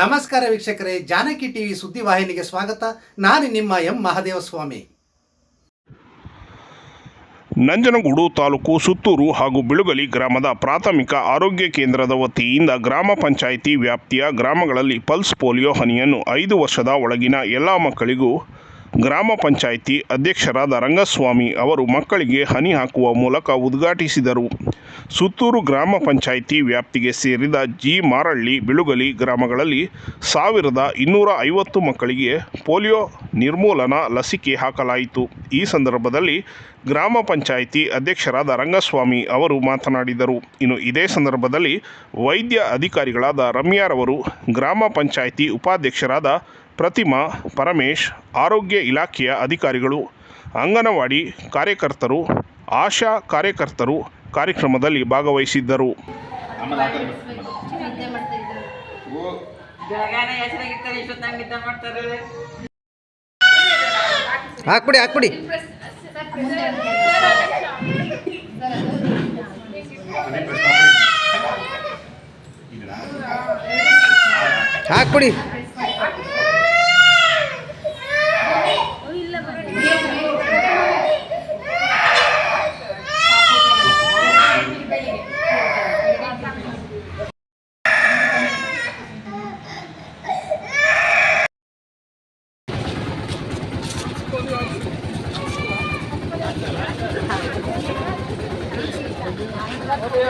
ನಮಸ್ಕಾರ ವೀಕ್ಷಕರೇ, ಜಾನಕಿ ಟಿವಿ ಸುದ್ದಿವಾಹಿನಿಗೆ ಸ್ವಾಗತ. ನಾನು ನಿಮ್ಮ ಎಂ. ಮಹದೇವಸ್ವಾಮಿ. ನಂಜನಗೂಡು ತಾಲೂಕು ಸುತ್ತೂರು ಹಾಗೂ ಬಿಳುಗಲಿ ಗ್ರಾಮದ ಪ್ರಾಥಮಿಕ ಆರೋಗ್ಯ ಕೇಂದ್ರದ ವತಿಯಿಂದ ಗ್ರಾಮ ಪಂಚಾಯಿತಿ ವ್ಯಾಪ್ತಿಯ ಗ್ರಾಮಗಳಲ್ಲಿ ಪಲ್ಸ್ ಪೋಲಿಯೋ ಹನಿಯನ್ನು ಐದು ವರ್ಷದ ಒಳಗಿನ ಎಲ್ಲ ಮಕ್ಕಳಿಗೂ ಗ್ರಾಮ ಪಂಚಾಯಿತಿ ಅಧ್ಯಕ್ಷರಾದ ರಂಗಸ್ವಾಮಿ ಅವರು ಮಕ್ಕಳಿಗೆ ಹನಿ ಹಾಕುವ ಮೂಲಕ ಉದ್ಘಾಟಿಸಿದರು. ಸುತ್ತೂರು ಗ್ರಾಮ ಪಂಚಾಯಿತಿ ವ್ಯಾಪ್ತಿಗೆ ಸೇರಿದ ಜಿ ಮಾರಳ್ಳಿ ಬಿಳುಗಲಿ ಗ್ರಾಮಗಳಲ್ಲಿ ಸಾವಿರದ ಇನ್ನೂರ ಐವತ್ತು ಮಕ್ಕಳಿಗೆ ಪೋಲಿಯೋ ನಿರ್ಮೂಲನಾ ಲಸಿಕೆ ಹಾಕಲಾಯಿತು. ಈ ಸಂದರ್ಭದಲ್ಲಿ ಗ್ರಾಮ ಪಂಚಾಯಿತಿ ಅಧ್ಯಕ್ಷರಾದ ರಂಗಸ್ವಾಮಿ ಅವರು ಮಾತನಾಡಿದರು. ಇನ್ನು ಇದೇ ಸಂದರ್ಭದಲ್ಲಿ ವೈದ್ಯ ಅಧಿಕಾರಿಗಳಾದ ರಮ್ಯಾರವರು ಗ್ರಾಮ ಪಂಚಾಯಿತಿ ಉಪಾಧ್ಯಕ್ಷರಾದ ಪ್ರತಿಮಾ ಪರಮೇಶ್ ಆರೋಗ್ಯ ಇಲಾಖೆಯ ಅಧಿಕಾರಿಗಳು ಅಂಗನವಾಡಿ ಕಾರ್ಯಕರ್ತರು ಆಶಾ ಕಾರ್ಯಕರ್ತರು ಕಾರ್ಯಕ್ರಮದಲ್ಲಿ ಭಾಗವಹಿಸಿದ್ದರು. ಹಾಕ್ಬಿಡಿ ಹಾಕ್ಬಿಡಿ. ಹಾಕ್ಬಿಡಿ.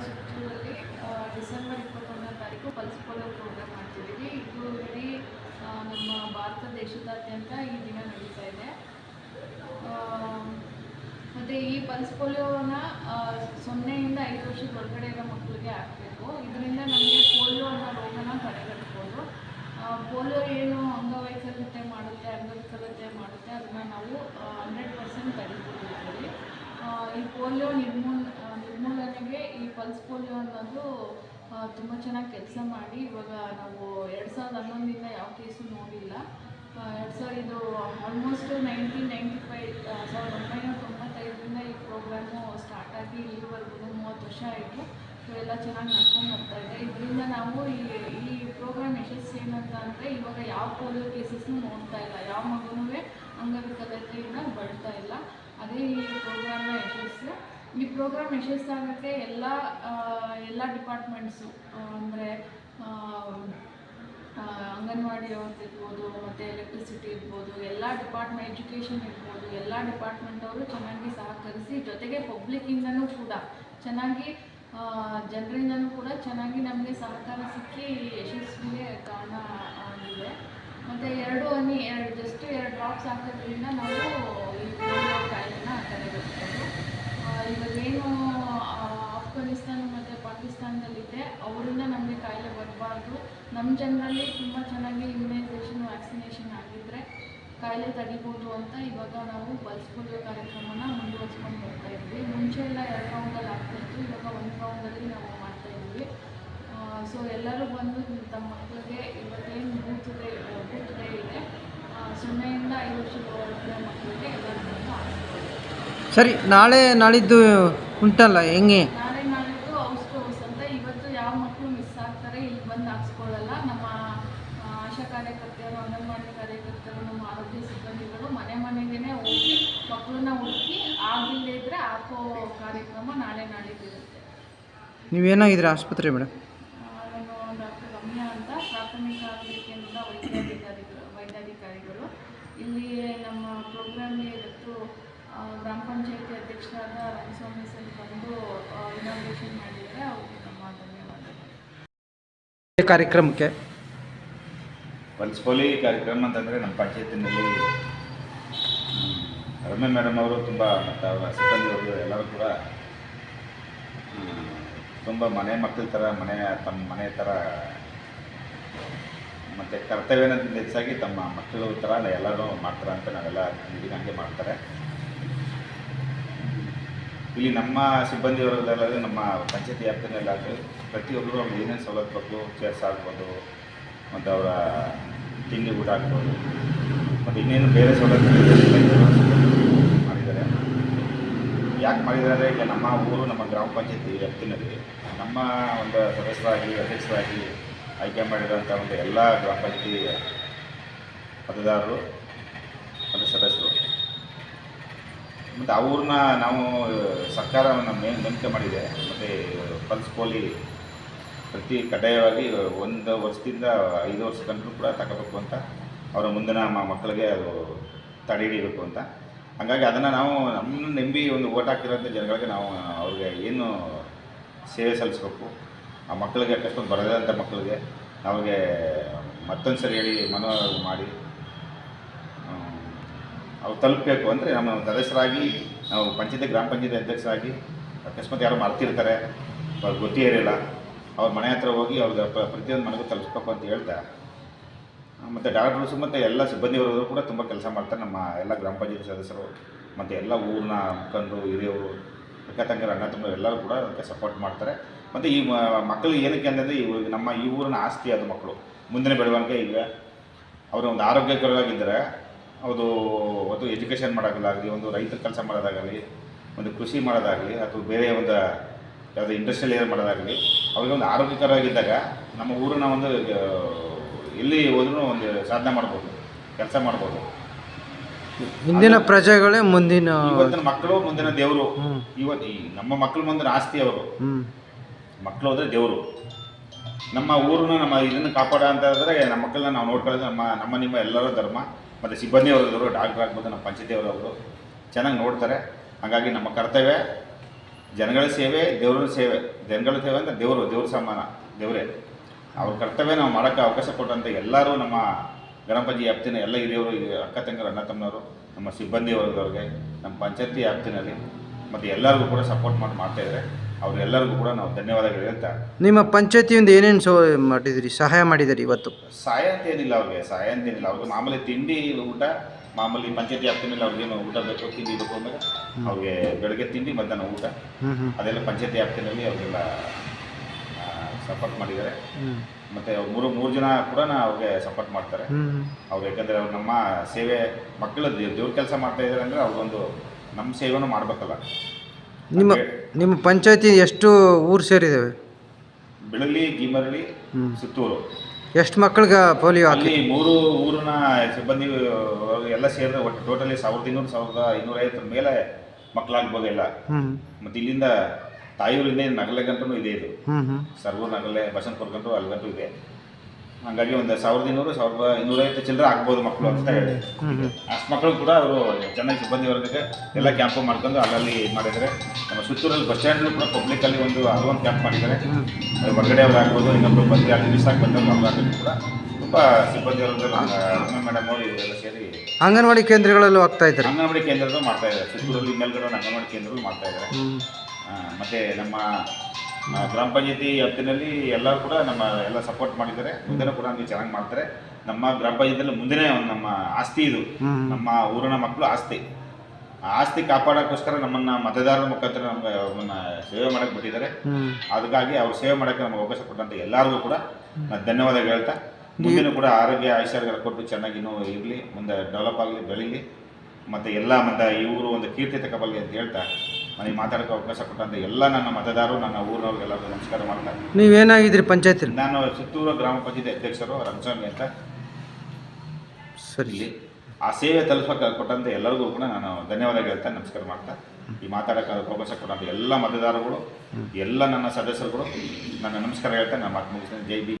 ಸುತ್ತೂರಲ್ಲಿ ಡಿಸೆಂಬರ್ ಇಪ್ಪತ್ತೊಂದನೇ ತಾರೀಕು ಪಲ್ಸ್ ಪೋಲಿಯೋ ಪ್ರೋಗ್ರಾಮ್ ಮಾಡ್ತಿದ್ದೀವಿ ಇದು ಇಡೀ ಆ, ನಮ್ಮ ಭಾರತ ದೇಶದಾದ್ಯಂತ ಈ ದಿನ ನಡೀತಾ ಇದೆ. ಮತ್ತು ಈ ಪಲ್ಸ್ ಪೋಲಿಯೋನ ಸೊನ್ನೆಯಿಂದ ಐದು ವರ್ಷದ ಒಳಗಡೆ ಇರೋ ಮಕ್ಕಳಿಗೆ ಹಾಕಬೇಕು. ಇದರಿಂದ ನಮಗೆ ಪೋಲಿಯೋ ಅನ್ನೋ ರೋಗನ ತಡೆಗಟ್ಬೋದು. ಪೋಲಿಯೋ ಏನು ಅಂಗವೈಕಲ್ಯತೆ ಮಾಡುತ್ತೆ, ಅಂಗವಿಕಲತೆ ಮಾಡುತ್ತೆ, ಅದನ್ನ ನಾವು ಹಂಡ್ರೆಡ್ ಪರ್ಸೆಂಟ್ ತಡಿಬೋದು ಇದರಲ್ಲಿ ಈ ಪೋಲಿಯೋ ನಿರ್ಮೂಲ ನಿರ್ಮೂಲನೆಗೆ ಈ ಪಲ್ಸ್ ಪೋಲಿಯೋ ಅನ್ನೋದು ತುಂಬ ಚೆನ್ನಾಗಿ ಕೆಲಸ ಮಾಡಿ ಇವಾಗ ನಾವು ಎರಡು ಸಾವಿರದ ಹನ್ನೊಂದರಿಂದ ಯಾವ ಕೇಸು ನೋಡಿಲ್ಲ. ಸಾವಿರ ಇದು ಆಲ್ಮೋಸ್ಟ್ ನೈನ್ಟೀನ್ ನೈಂಟಿ ಫೈವ್ ಸಾವಿರದ ಒಂಬೈನೂರ ತೊಂಬತ್ತೈದರಿಂದ ಈ ಪ್ರೋಗ್ರಾಮು ಸ್ಟಾರ್ಟ್ ಆಗಿ ಇಲ್ಲಿವರೆಗೂ ಮೂವತ್ತು ವರ್ಷ ಆಯಿತು. ಇವೆಲ್ಲ ಚೆನ್ನಾಗಿ ನಡ್ಕೊಂಡು ಬರ್ತಾ ಇದೆ. ಇದರಿಂದ ನಾವು ಈ ಈ ಪ್ರೋಗ್ರಾಮ್ ಯಶಸ್ಸು ಏನಂತ ಅಂದರೆ ಇವಾಗ ಯಾವ ಪೋಲಿಯೋ ಕೇಸಸ್ನು ನೋಡ್ತಾ ಇಲ್ಲ. ಯಾವ ಮಗುನೂ ಅಂಗವಿಕಲತೆಯಿಂದ ಬಳ್ತಾ ಇಲ್ಲ. ಅದೇ ಈ ಪ್ರೋಗ್ರಾಮ್ನ ಯಶಸ್ಸು. ಈ ಪ್ರೋಗ್ರಾಮ್ ಯಶಸ್ಸಾಗೋಕ್ಕೆ ಎಲ್ಲ ಎಲ್ಲ ಡಿಪಾರ್ಟ್ಮೆಂಟ್ಸು ಅಂದರೆ ಅಂಗನವಾಡಿ ಅವ್ರದ್ದು ಇರ್ಬೋದು, ಮತ್ತು ಎಲೆಕ್ಟ್ರಿಸಿಟಿ ಇರ್ಬೋದು, ಎಲ್ಲ ಡಿಪಾರ್ಟ್ಮೆಂಟ್ ಎಜುಕೇಷನ್ ಇರ್ಬೋದು, ಎಲ್ಲ ಡಿಪಾರ್ಟ್ಮೆಂಟ್ ಅವರು ಚೆನ್ನಾಗಿ ಸಹಕರಿಸಿ ಜೊತೆಗೆ ಪಬ್ಲಿಕ್ಕಿಂದನೂ ಕೂಡ ಚೆನ್ನಾಗಿ ಜನರಿಂದನೂ ಕೂಡ ಚೆನ್ನಾಗಿ ನಮಗೆ ಸಹಕಾರ ಸಿಕ್ಕಿ ಯಶಸ್ವಿಗೆ ಕಾರಣ ಆಗಿದೆ. ಮತ್ತು ಎರಡು ಹನಿ, ಎರಡು ಜಸ್ಟ್ ಎರಡು ಡ್ರಾಪ್ಸ್ ಹಾಕೋದ್ರಿಂದ ನಾವು ಈ ಪೋಲಿಯೋ ಕಾಯಿಲೆನ ತಡೆಗಟ್ಟಬಹುದು ಇವಾಗೇನು ಅಫ್ಘಾನಿಸ್ತಾನ ಮತ್ತು ಪಾಕಿಸ್ತಾನದಲ್ಲಿದೆ, ಅವರಿಂದ ನಮಗೆ ಕಾಯಿಲೆ ಬರಬಾರ್ದು. ನಮ್ಮ ಜನರಲ್ಲಿ ತುಂಬ ಚೆನ್ನಾಗಿ ಇಮ್ಯುನೈಸೇಷನ್ ವ್ಯಾಕ್ಸಿನೇಷನ್ ಆಗಿದ್ದರೆ ಕಾಯಿಲೆ ತಡಿಬೋದು ಅಂತ ಇವಾಗ ನಾವು ಪಲ್ಸ್ ಪೋಲಿಯೋ ಕಾರ್ಯಕ್ರಮನ ಮುಂದುವರಿಸ್ಕೊಂಡು ಬರ್ತಾ ಇದ್ವಿ. ಮುಂಚೆ ಎಲ್ಲ ಎರಡು ರೌಂಡಲ್ಲಿ ಆಗ್ತಾಯಿತ್ತು ಇವಾಗ ಒಂದು ರೌಂಡಲ್ಲಿ ನಾವು ಮಾಡ್ತಾ ಇದ್ವಿ ಸೊ ಎಲ್ಲರೂ ಬಂದು ತಮ್ಮ ಮಕ್ಕಳಿಗೆ ಇವತ್ತೇನು ಬೂತ್ ಡೇ ಬೂತ್ ಡೇ ಇದೆ ಸೊನ್ನೆಯಿಂದ ಐದು ವರ್ಷದ ಮಕ್ಕಳಿಗೆ ಎಲ್ಲರೂ ಸರಿ, ನಾಳೆ ನಾಳಿದ್ದು ಉಂಟಲ್ಲ, ಹೆಂಗೆ ನಾಳೆ ನಾಳಿದ್ದು ಔಸ್ ಟು ಔಸ್ ಅಂತ ಇವತ್ತು ಯಾವ ಮಕ್ಕಳು ಮಿಸ್ ಆಗ್ತಾರೆ ಇಲ್ಲಿ ಬಂದು ಹಾಕ್ಸ್ಕೊಳ್ಳಲ್ಲ ನಮ್ಮ ಆ, ಆಶಾ ಕಾರ್ಯಕರ್ತೆಯರು ಅಂಗನವಾಡಿ ಕಾರ್ಯಕರ್ತರು ನಮ್ಮ ಆರೋಗ್ಯ ಸಿಬ್ಬಂದಿಗಳು ಮನೆ ಮನೆಗೇ ಹೋಗಿ ಮಕ್ಕಳನ್ನ ಹುಡುಕಿ ಆಗಿಲ್ಲದೆ ಇದ್ದರೆ ಹಾಕೋ ನಾಳೆ ನೀವು ನೀವೇನಾಗಿದ್ದೀರಾ ಆಸ್ಪತ್ರೆ ಮೇಡಮ್? ನಾನು ಡಾಕ್ಟರ್ ರಮ್ಯಾ ಅಂತ ಪ್ರಾಥಮಿಕ ಆರೋಗ್ಯ ಕೇಂದ್ರದ ವೈದ್ಯಾಧಿಕಾರಿಗಳು ವೈದ್ಯಾಧಿಕಾರಿಗಳು. ಇಲ್ಲಿ ನಮ್ಮ ಪ್ರೋಗ್ರಾಮ್ಗೆ ಇವತ್ತು ಆ, ಗ್ರಾಮ ಪಂಚಾಯತಿ ಅಧ್ಯಕ್ಷರಾದ ರಂಗಸ್ವಾಮಿ ಸರ್ ಬಂದು ಇನಾಗ್ರೇಷನ್ ಮಾಡಿದ್ದಾರೆ. ಅವ್ರಿಗೆ ನಮ್ಮ ಧನ್ಯವಾದಗಳು. ಕಾರ್ಯಕ್ರಮಕ್ಕೆ? ಪಲ್ಸ್ ಪೋಲಿ ಕಾರ್ಯಕ್ರಮ ಅಂತಂದರೆ ನಮ್ಮ ಪಂಚಾಯತಿನಲ್ಲಿ ಹ್ಮ್, ರಮ್ಯ ಮೇಡಮ್ ಅವರು ತುಂಬ ಮತ್ತು ಅವರ ಸಿಬ್ಬಂದಿಯವರು ಎಲ್ಲರೂ ಕೂಡ ತುಂಬ ಮನೆ ಮಕ್ಕಳ ಥರ ಮನೆ ತಮ್ಮ ಮನೆ ಥರ ಮತ್ತು ಕರ್ತವ್ಯನ ಹೆಚ್ಚಾಗಿ ತಮ್ಮ ಮಕ್ಕಳು ಥರ ಎಲ್ಲರೂ ಮಾಡ್ತಾರೆ ಅಂತ ನಾವೆಲ್ಲ ಹಂಗೆ ಮಾಡ್ತಾರೆ. ಇಲ್ಲಿ ನಮ್ಮ ಸಿಬ್ಬಂದಿಯವರಲ್ಲಾದರೂ ನಮ್ಮ ಪಂಚಾಯತಿ ವ್ಯಾಪ್ತಿಯಲ್ಲಾದರೂ ಪ್ರತಿಯೊಬ್ಬರು ಅವ್ರಿಗೆ ಏನೇನು ಸವಲತ್ತು ಬೇಕು ಚೇರ್ಸ್ ಆಗ್ಬೋದು, ಮತ್ತು ಅವರ ತಿಂಡಿ ಊಟ ಆಗ್ಬೋದು, ಮತ್ತು ಇನ್ನೇನು ಬೇರೆ ಸವಲತ್ತು ಮಾಡಿದ್ದಾರೆ ಯಾಕೆ ಮಾಡಿದ್ದಾರೆ. ಈಗ ನಮ್ಮ ಊರು, ನಮ್ಮ ಗ್ರಾಮ ಪಂಚಾಯತಿ ವ್ಯಾಪ್ತಿನಲ್ಲಿ ನಮ್ಮ ಒಂದು ಸದಸ್ಯರಾಗಿ, ಅಧ್ಯಕ್ಷರಾಗಿ ಆಯ್ಕೆ ಮಾಡಿರೋಂಥ ಒಂದು ಎಲ್ಲ ಗ್ರಾಮ ಪಂಚಾಯತಿ ಮತದಾರರು, ಮತ್ತು ಸದಸ್ಯರು. ಮತ್ತು ಅವ್ರನ್ನ ನಾವು ಸರ್ಕಾರವನ್ನು ಮೇ ನೇಮಕ ಮಾಡಿದೆ. ಮತ್ತು ಪಲ್ಸ್ ಪೋಲಿ ಪ್ರತಿ ಕಡ್ಡಾಯವಾಗಿ ಒಂದು ವರ್ಷದಿಂದ ಐದು ವರ್ಷ ಕೂಡ ತಗೋಬೇಕು ಅಂತ ಅವರ ಮುಂದಿನ ಮಕ್ಕಳಿಗೆ ಅದು ತಡೆ ಹಿಡಿಬೇಕು ಅಂತ ಹಾಗಾಗಿ ಅದನ್ನು ನಾವು ನಮ್ಮನ್ನು ನಂಬಿ ಒಂದು ಓಟ್ ಹಾಕಿರೋಂಥ ಜನಗಳಿಗೆ ನಾವು, ಅವ್ರಿಗೆ ಏನು ಸೇವೆ ಸಲ್ಲಿಸ್ಬೇಕು, ಆ ಮಕ್ಕಳಿಗೆ ಅಕಸ್ಮಾತ್ ಬರದಂಥ ಮಕ್ಕಳಿಗೆ ಅವ್ರಿಗೆ ಮತ್ತೊಂದು ಸರಿ ಹೇಳಿ ಮನವಿ ಮಾಡಿ ಅವ್ರು ತಲುಪಬೇಕು ಅಂದರೆ ನಮ್ಮ ಸದಸ್ಯರಾಗಿ, ನಾವು ಪಂಚಾಯತಿ ಗ್ರಾಮ ಪಂಚಾಯತಿ ಅಧ್ಯಕ್ಷರಾಗಿ ಅಕಸ್ಮಾತ್ ಯಾರು ಮರ್ತಿರ್ತಾರೆ ಅವ್ರಿಗೆ ಗೊತ್ತೇ ಇರಲಿಲ್ಲ, ಅವ್ರ ಮನೆ ಹತ್ರ ಹೋಗಿ ಅವ್ರಿಗೆ ಪ್ರ- ಪ್ರತಿಯೊಂದು ಮನೆಗೂ ತಲುಪಿಸ್ಬೇಕು ಅಂತ ಹೇಳ್ತಾ ಮತ್ತು ಡಾಕ್ಟರ್ಸು ಮತ್ತು ಎಲ್ಲ ಸಿಬ್ಬಂದಿಯವರು ಕೂಡ ತುಂಬ ಕೆಲಸ ಮಾಡ್ತಾರೆ. ನಮ್ಮ ಎಲ್ಲ ಗ್ರಾಮ ಪಂಚಾಯತ್ ಸದಸ್ಯರು, ಮತ್ತು ಎಲ್ಲ ಊರಿನ ಮುಖಂಡರು, ಹಿರಿಯವರು, ಅಕ್ಕ ತಂಗಿರ ಅಣ್ಣ ತುಂಬ ಎಲ್ಲರೂ ಕೂಡ ಅದಕ್ಕೆ ಸಪೋರ್ಟ್ ಮಾಡ್ತಾರೆ. ಮತ್ತು ಈ ಮಕ್ಕಳು ಏನಕ್ಕೆ ಅಂತಂದರೆ ಇವಾಗ ನಮ್ಮ ಈ ಊರಿನ ಆಸ್ತಿ ಅದು ಮಕ್ಕಳು. ಮುಂದಿನ ಬೆಳವಣಿಗೆ ಈಗ ಅವರು ಒಂದು ಆರೋಗ್ಯಕರವಾಗಿದ್ದರೆ ಅದು ಒಂದು ಎಜುಕೇಷನ್ ಮಾಡೋದಾಗಲಿ, ಒಂದು ರೈತರ ಕೆಲಸ ಮಾಡೋದಾಗಲಿ, ಒಂದು ಕೃಷಿ ಮಾಡೋದಾಗಲಿ, ಅಥವಾ ಬೇರೆ ಒಂದು ಯಾವುದೋ ಇಂಡಸ್ಟ್ರಿಯಲ್ ಏರ್ ಮಾಡೋದಾಗಲಿ, ಅವ್ರಿಗೆ ಒಂದು ಆರೋಗ್ಯಕರವಾಗಿದ್ದಾಗ ನಮ್ಮ ಊರಿನ ಒಂದು ಎಲ್ಲಿ ಹೋದ್ರೂ ಒಂದು ಸಾಧನೆ ಮಾಡ್ಬೋದು ಕೆಲಸ ಮಾಡ್ಬೋದು. ಮುಂದಿನ ಪ್ರಜೆಗಳೇ ಮುಂದಿನ ಇವತ್ತಿನ ಮಕ್ಕಳು ಮುಂದಿನ ದೇವರು. ಇವತ್ತು ಈ ನಮ್ಮ ಮಕ್ಕಳು ಮುಂದಿನ ಆಸ್ತಿ ಅವರು. ಮಕ್ಕಳು ಹೋದ್ರೆ ದೇವರು. ನಮ್ಮ ಊರನ್ನ ನಮ್ಮ ಇದನ್ನು ಕಾಪಾಡ ಅಂತ ಹೇಳಿದ್ರೆ ನಮ್ಮ ಮಕ್ಕಳನ್ನ ನಾವು ನೋಡ್ಕೊಳ್ಳೋದು ನಮ್ಮ ನಮ್ಮ ನಿಮ್ಮ ಎಲ್ಲರ ಧರ್ಮ. ಮತ್ತು ಸಿಬ್ಬಂದಿಯವರವರು ಡಾಕ್ಟರ್ ಆಗ್ಬೋದು ನಮ್ಮ ಪಂಚದೇವರವರು ಚೆನ್ನಾಗಿ ನೋಡ್ತಾರೆ. ಹಾಗಾಗಿ ನಮ್ಮ ಕರ್ತವ್ಯ ಜನಗಳ ಸೇವೆ ದೇವರ ಸೇವೆ. ಜನಗಳ ಸೇವೆ ಅಂದರೆ ದೇವರು ದೇವ್ರ ಸಮಾನ ದೇವರೇ. ಅವ್ರ ಕರ್ತವ್ಯ ನಾವು ಮಾಡೋಕ್ಕೆ ಅವಕಾಶ ಕೊಟ್ಟಂತ ಎಲ್ಲರೂ ನಮ್ಮ ಗ್ರಾಮ ಪಂಚಾಯತಿ ವ್ಯಾಪ್ತಿನ ಎಲ್ಲ ಹಿರಿಯವರು ಅಕ್ಕ ತಂಗರು ಅಣ್ಣ ತಮ್ಮನವರು ನಮ್ಮ ಸಿಬ್ಬಂದಿ ವರ್ಗದವ್ರಿಗೆ ನಮ್ಮ ಪಂಚಾಯತಿ ವ್ಯಾಪ್ತಿನಲ್ಲಿ ಮತ್ತು ಎಲ್ಲರಿಗೂ ಕೂಡ ಸಪೋರ್ಟ್ ಮಾಡಿ ಮಾಡ್ತಾಯಿದ್ದಾರೆ ಅವರೆಲ್ಲರಿಗೂ ಕೂಡ ನಾವು ಧನ್ಯವಾದಗಳು ಹೇಳ್ತಾ ನಿಮ್ಮ ಪಂಚಾಯತಿಯಿಂದ ಏನೇನು ಸೋ ಮಾಡಿದಿರಿ ಸಹಾಯ ಮಾಡಿದಿರಿ ಇವತ್ತು? ಸಹಾಯ ಅಂತ ಏನಿಲ್ಲ ಅವ್ರಿಗೆ ಸಹಾಯ ಅಂತ ಏನಿಲ್ಲ. ಅವ್ರಿಗೆ ಮಾಮೂಲಿ ತಿಂಡಿ ಊಟ ಮಾಮೂಲಿ ಪಂಚಾಯತಿ ವ್ಯಾಪ್ತಿನಲ್ಲಿ ಅವ್ರಿಗೇನು ಊಟ ಬೇಕು ತಿಂಡಿ ಬೇಕು ಅಂದರೆ ಅವ್ರಿಗೆ ಬೆಳಗ್ಗೆ ತಿಂಡಿ ಮಧ್ಯಾಹ್ನ ಊಟ. ಅದೆಲ್ಲ ಪಂಚಾಯತಿ ವ್ಯಾಪ್ತಿನಲ್ಲಿ ಅವ್ರಿಗೆಲ್ಲ ಸಪೋರ್ಟ್ ಮಾಡಿದ್ದಾರೆ. ಮತ್ತೆ ಮತ್ತು ಮೂರು ಮೂರು ಜನ ಕೂಡ ಅವ್ರಿಗೆ ಸಪೋರ್ಟ್ ಮಾಡ್ತಾರೆ. ಅವ್ರು ಯಾಕಂದರೆ ಅವ್ರು ನಮ್ಮ ಸೇವೆ ಮಕ್ಕಳ ದೇವ್ರ ಕೆಲಸ ಮಾಡ್ತಾ ಇದ್ದಾರೆ ಅಂದರೆ ಅವ್ರಿಗೊಂದು ನಮ್ಮ ಸೇವೆನೂ ಮಾಡಬೇಕಲ್ಲ. ನಿಮ್ಮ ನಿಮ್ಮ ಪಂಚಾಯತಿ ಎಷ್ಟು ಊರು ಸೇರಿದ್ದಾವೆ ಬಿಳಲಿ ಗೀಮರಳಿ ಸುತ್ತೂರು. ಎಷ್ಟು ಮಕ್ಕಳಿಗೆ ಪೋಲಿಯೋ ಅಲ್ಲಿ ಮೂರು ಊರಿನ ಸಿಬ್ಬಂದಿ ಎಲ್ಲ ಸೇರಿದ್ರೆ ಒಟ್ಟು ಟೋಟಲಿ ಸಾವಿರದ ಇನ್ನೂರು ಸಾವಿರದ ಇನ್ನೂರೈವತ್ತರ ಮೇಲೆ ಮಕ್ಕಳಾಗ್ಬೋದು ಎಲ್ಲ ಮತ್ತು ಇಲ್ಲಿಂದ ತಾಯೂರಿಂದ ನಗಲೆ ಗಂಟು ಇದೆ ಇದು. ಸರ್ವೂರ್ ನಗಲೆ ಬಸಂತಪುರ ಗಂಟು ಅಲ್ಲಿ ಗಂಟು ಇದೆ. ಹಂಗಾಗಿ ಒಂದು ಸಾವಿರದ ಇನ್ನೂರು ಸಾವಿರದ ಇನ್ನೂರೈವತ್ತು ಚಿಲ್ಲರೆ ಆಗ್ಬೋದು ಮಕ್ಕಳು ಅಂತ ಹೇಳಿ. ಅಷ್ಟು ಮಕ್ಕಳು ಕೂಡ ಅವರು ಚೆನ್ನಾಗಿ ಸಿಬ್ಬಂದಿ ವರ್ಗಕ್ಕೆ ಎಲ್ಲ ಕ್ಯಾಂಪು ಮಾಡ್ಕೊಂಡು ಅಲ್ಲಲ್ಲಿ ಮಾಡಿದ್ದಾರೆ ನಮ್ಮ ಸುತ್ತೂರಲ್ಲಿ ಬಸ್ ಸ್ಟ್ಯಾಂಡ್ ಕೂಡ ಪಬ್ಲಿಕ್ಕಲ್ಲಿ ಒಂದು ಅಲ್ಲೊಂದು ಕ್ಯಾಂಪ್ ಮಾಡಿದ್ದಾರೆ. ಹೊರಗಡೆ ಅವ್ರು ಆಗ್ಬೋದು ಇನ್ನೊಬ್ರು ಬಂದು ಅಲ್ಲಿ ಮಿಸ್ ಬಂದವ್ರು ಅವ್ರು ಕೂಡ ತುಂಬ ಸಿಬ್ಬಂದಿ ವರ್ಗದಲ್ಲಿ ಮೇಡಮ್ ಅವರು ಇವರೆಲ್ಲ ಸೇರಿ ಅಂಗನವಾಡಿ ಕೇಂದ್ರಗಳಲ್ಲೂ ಆಗ್ತಾ ಇದ್ದಾರೆ. ಅಂಗನವಾಡಿ ಕೇಂದ್ರದಲ್ಲೂ ಮಾಡ್ತಾ ಇದ್ದಾರೆ. ಸುತ್ತೂರಲ್ಲಿ ಮೇಲ್ಗಡೆ ಅಂಗನವಾಡಿ ಕೇಂದ್ರಗಳು ಮಾಡ್ತಾ ಇದ್ದಾರೆ. ಮತ್ತೆ ನಮ್ಮ ಗ್ರಾಮ ಪಂಚಾಯತಿ ವ್ಯಾಪ್ತಿನಲ್ಲಿ ಎಲ್ಲರೂ ಕೂಡ ನಮ್ಮ ಎಲ್ಲ ಸಪೋರ್ಟ್ ಮಾಡಿದ್ದಾರೆ. ಮುಂದೆನೂ ಕೂಡ ನಮಗೆ ಚೆನ್ನಾಗಿ ಮಾಡ್ತಾರೆ. ನಮ್ಮ ಗ್ರಾಮ ಪಂಚಾಯತಿಯಲ್ಲಿ ಮುಂದೆನೇ ಒಂದು ನಮ್ಮ ಆಸ್ತಿ ಇದು. ನಮ್ಮ ಊರಿನ ಮಕ್ಕಳು ಆಸ್ತಿ. ಆ ಆಸ್ತಿ ಕಾಪಾಡೋಕ್ಕೋಸ್ಕರ ನಮ್ಮನ್ನ ಮತದಾರರ ಮುಖಾಂತರ ನಮ್ಗೆ ಅವ್ರನ್ನ ಸೇವೆ ಮಾಡಕ್ಕೆ ಬಿಟ್ಟಿದ್ದಾರೆ. ಅದಕ್ಕಾಗಿ ಅವ್ರು ಸೇವೆ ಮಾಡೋಕ್ಕೆ ನಮ್ಗೆ ಅವಕಾಶ ಕೊಟ್ಟಂತ ಎಲ್ಲರಿಗೂ ಕೂಡ ನಾನು ಧನ್ಯವಾದ ಹೇಳ್ತಾ. ಮುಂದಿನ ಕೂಡ ಆರೋಗ್ಯ ಆಯುಷ್ಯಗಳು ಕೊಟ್ಟು ಚೆನ್ನಾಗಿ ಇನ್ನೂ ಇರಲಿ ಮುಂದೆ ಡೆವಲಪ್ ಆಗಲಿ ಬೆಳೀಲಿ. ಮತ್ತು ಎಲ್ಲ ಮತ್ತು ಈ ಊರು ಒಂದು ಕೀರ್ತಿ ತಗೋಬಲ್ಲಿ ಅಂತ ಹೇಳ್ತಾ. ನನಗೆ ಮಾತಾಡೋಕ್ಕೆ ಅವಕಾಶ ಕೊಟ್ಟಂತ ಎಲ್ಲ ನನ್ನ ಮತದಾರರು ನನ್ನ ಊರಿನವ್ರಿಗೆಲ್ಲರಿಗೂ ನಮಸ್ಕಾರ ಮಾಡ್ತಾರೆ. ನೀವೇನಾಗಿದ್ರಿ ಪಂಚಾಯತ್ ನಾನು ಸುತ್ತೂರು ಗ್ರಾಮ ಪಂಚಾಯತಿ ಅಧ್ಯಕ್ಷರು ರಂಗಸ್ವಾಮಿ ಅಂತ. ಸರಿ. ಆ ಸೇವೆ ತಲುಪಕ್ಕೆ ಕೊಟ್ಟಂತೆ ಎಲ್ಲರಿಗೂ ಕೂಡ ನಾನು ಧನ್ಯವಾದ ಹೇಳ್ತಾ ನಮಸ್ಕಾರ ಮಾಡ್ತಾ. ಈ ಮಾತಾಡೋಕ್ಕೆ ಅವಕಾಶ ಕೊಟ್ಟಂತ ಎಲ್ಲ ಮತದಾರರುಗಳು ಎಲ್ಲ ನನ್ನ ಸದಸ್ಯರುಗಳು ನನ್ನ ನಮಸ್ಕಾರ ಹೇಳ್ತಾ ನಾನು ಮಾತು ಮುಗಿಸ್ತೇನೆ. ಜೈ ಬಿ